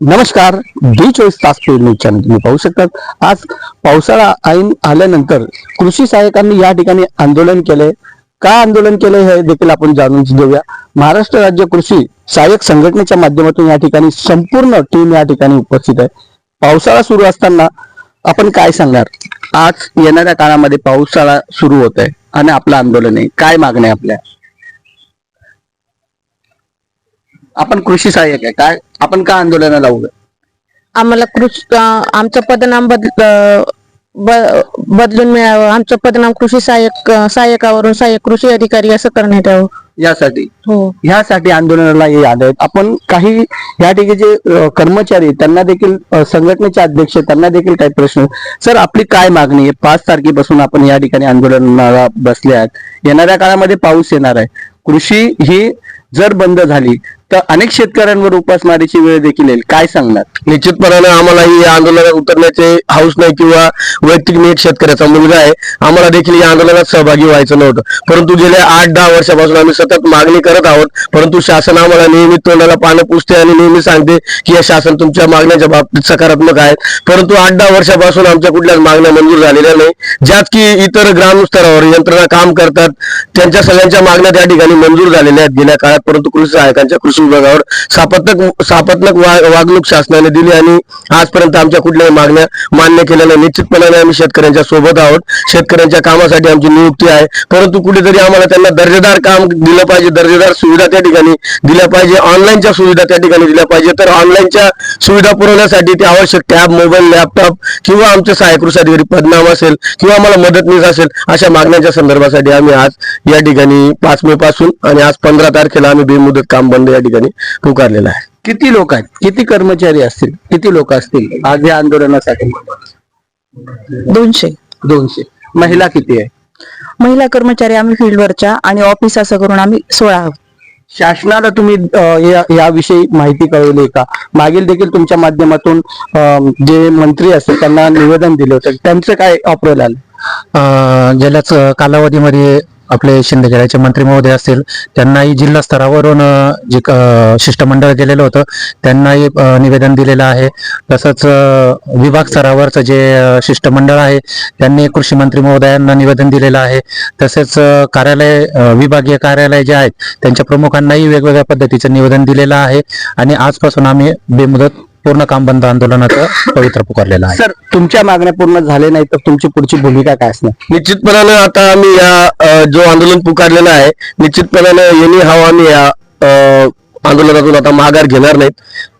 नमस्कार डी चोवीस तास पेड न्यूज चॅनल तुम्ही पाहू शकतात. आज पावसाळा ऐन आल्यानंतर कृषी सहाय्यकांनी या ठिकाणी आंदोलन केले का आंदोलन केले हे देखील आपण जाणून घेऊया. महाराष्ट्र राज्य कृषी सहाय्यक संघटनेच्या माध्यमातून या ठिकाणी संपूर्ण टीम या ठिकाणी उपस्थित आहे. पावसाळा सुरू असताना आपण काय सांगणार? आज येणाऱ्या काळामध्ये पावसाळा सुरू होत आहे आणि आपलं आंदोलन आहे. काय मागणी आपल्या? आपण कृषी सहाय्यक आहे. काय? आपण का आंदोलनाला उभे? आम्हाला कृषी आमचं पदनाम बदल ब- बदलून मिळावं. आमचं पदनाम कृषी सहाय्यक सहाय्यकावरून सहाय्यक कृषी अधिकारी असं करण्यात यावं. यासाठी? हो. ह्यासाठी आंदोलनाला हे आले आहेत आपण काही या ठिकाणी जे अ, कर्मचारी आहेत, त्यांना देखील अ, संघटनेचे अध्यक्ष त्यांना देखील काही प्रश्न. सर आपली काय मागणी आहे? पाच तारखेपासून आपण या ठिकाणी आंदोलनाला बसले आहेत. येणाऱ्या काळामध्ये पाऊस येणार आहे. कृषी ही जर बंद झाली तर अनेक शेतकऱ्यांवर उपासमारीची वेळ देखील येईल. काय सांगणार? निश्चितपणाने आम्हाला ही आंदोलनात उतरण्याचे हाऊस नाही किंवा वैयक्तिक मी एक शेतकऱ्याचा मुलगा आहे. आम्हाला देखील या आंदोलनात सहभागी व्हायचं नव्हतं. परंतु गेल्या आठ दहा वर्षापासून आम्ही सतत मागणी करत आहोत. परंतु शासन आम्हाला नेहमी तोंडाला पानं पुसते आणि नेहमी सांगते की हे शासन तुमच्या मागण्याच्या बाबतीत सकारात्मक आहे. परंतु आठ दहा वर्षापासून आमच्या कुठल्याच मागण्या मंजूर झालेल्या नाही. ज्यात की इतर ग्राम स्तरावर यंत्रणा काम करतात. त्यांच्या सगळ्यांच्या मागण्या त्या ठिकाणी मंजूर झालेल्या आहेत गेल्या काळात. परंतु कृषी सहायकांच्या कृषी विभागावर सापत्नक सापत्नक वागणूक शासनाने दिली आणि आजपर्यंत आमच्या कुठल्याही मागण्या मान्य केल्या नाही निश्चितपणाने आम्ही शेतकऱ्यांच्या सोबत आहोत. शेतकऱ्यांच्या कामासाठी आमची नियुक्ती आहे. परंतु कुठेतरी आम्हाला त्यांना दर्जेदार काम दिलं पाहिजे दर्जेदार सुविधा त्या ठिकाणी दिल्या पाहिजे ऑनलाईनच्या सुविधा त्या ठिकाणी दिल्या पाहिजे. तर ऑनलाईनच्या सुविधा पुरवण्यासाठी ते आवश्यक टॅब मोबाईल लॅपटॉप किंवा आमचे सहाय्यक कृषी अधिकारी पदनाम असेल किंवा आम्हाला मदतनीस असेल अशा मागण्यांच्या संदर्भासाठी आम्ही आज या ठिकाणी पाच मे पासून आणि आज पंधरा तारखेला आम्ही बेमुदत काम बंद या ठिकाणी पुकारलेलं आहे. किती लोक आहेत? किती कर्मचारी असतील? किती लोक असतील आज या आंदोलनासाठी? दोनशे. दोनशे. महिला किती आहे? महिला कर्मचारी आम्ही फील्डवरच्या आणि ऑफिस असं करून आम्ही सोळा आहोत. शासनाला तुम्ही याविषयी माहिती कळवली का? मागील देखील तुमच्या माध्यमातून जे मंत्री असतील त्यांना निवेदन दिले होते. त्यांचं काय अप्रोल आलं? गेल्याच कालावधीमध्ये आपले शिंदेगडाचे मंत्री महोदय असतील त्यांनाही जिल्हा स्तरावरून जे क- शिष्टमंडळ गेलेलं होतं त्यांनाही निवेदन दिलेलं आहे. तसंच विभाग स्तरावरचं जे शिष्टमंडळ आहे त्यांनी कृषी मंत्री महोदयांना निवेदन दिलेलं आहे. तसेच कार्यालय विभागीय कार्यालय जे आहेत त्यांच्या प्रमुखांनाही वेगवेगळ्या पद्धतीचं निवेदन दिलेलं आहे. आणि आजपासून आम्ही बेमुदत पूर्ण काम बंद आंदोलनाचं पवित्र पुकारलेलं आहे. सर तुमच्या मागण्या पूर्ण झाले नाही तर तुमची पुढची भूमिका काय असणार? निश्चितपणाने आता आम्ही या अ, जो आंदोलन पुकारलेलं आहे निश्चितपणाने येणे हाव आम्ही या अ, आंदोलनातून आता माघार घेणार नाहीत.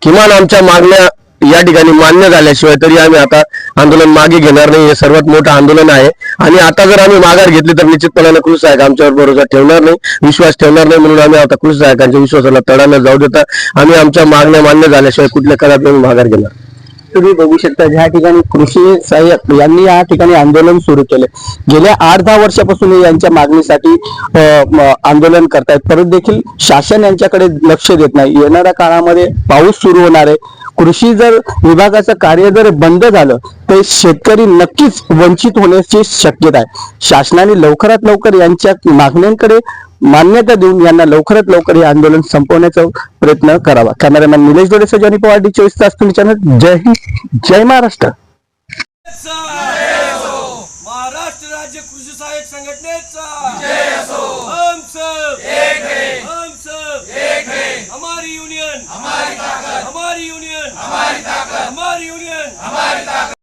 किमान आमच्या मागण्या या ठिकाणी मान्य झाल्याशिवाय तरी आम्ही आता आंदोलन मागे घेणार नाही. हे सर्वात मोठं आंदोलन आहे. आणि आता जर आम्ही माघार घेतली तर निश्चितपणाने कृषी सहायक आमच्यावर भरोसा ठेवणार नाही विश्वास ठेवणार नाही म्हणून आम्ही आता कृषी सहायकांच्या विश्वासाला तडा न जाऊ देता. आम्ही आमच्या मागण्या मान्य झाल्याशिवाय कुठल्या कदापि आम्ही माघार घेणार. तुम्ही बघू शकता ज्या ठिकाणी कृषी सहाय्यक यांनी या ठिकाणी आंदोलन सुरू केले. गेल्या आठ दहा वर्षापासून यांच्या मागणीसाठी आंदोलन करतायत. परत देखील शासन यांच्याकडे लक्ष देत नाही. येणाऱ्या काळामध्ये पाऊस सुरू होणार आहे. कृषी जर विभागाचं कार्य जर बंद झालं तर शेतकरी नक्कीच वंचित होण्याची शक्यता आहे. शासनाने लवकरात लवकर यांच्या मागण्यांकडे मान्यता देऊन यांना लवकरात लवकर हे आंदोलन संपवण्याचा प्रयत्न करावा. कॅमेरामॅन निलेश दोडे सजानी पवार डी चोवीस तास तुम्ही चॅनल. जय हिंद जय महाराष्ट्र. हमारी ताकत हमारी यूनियन हमारी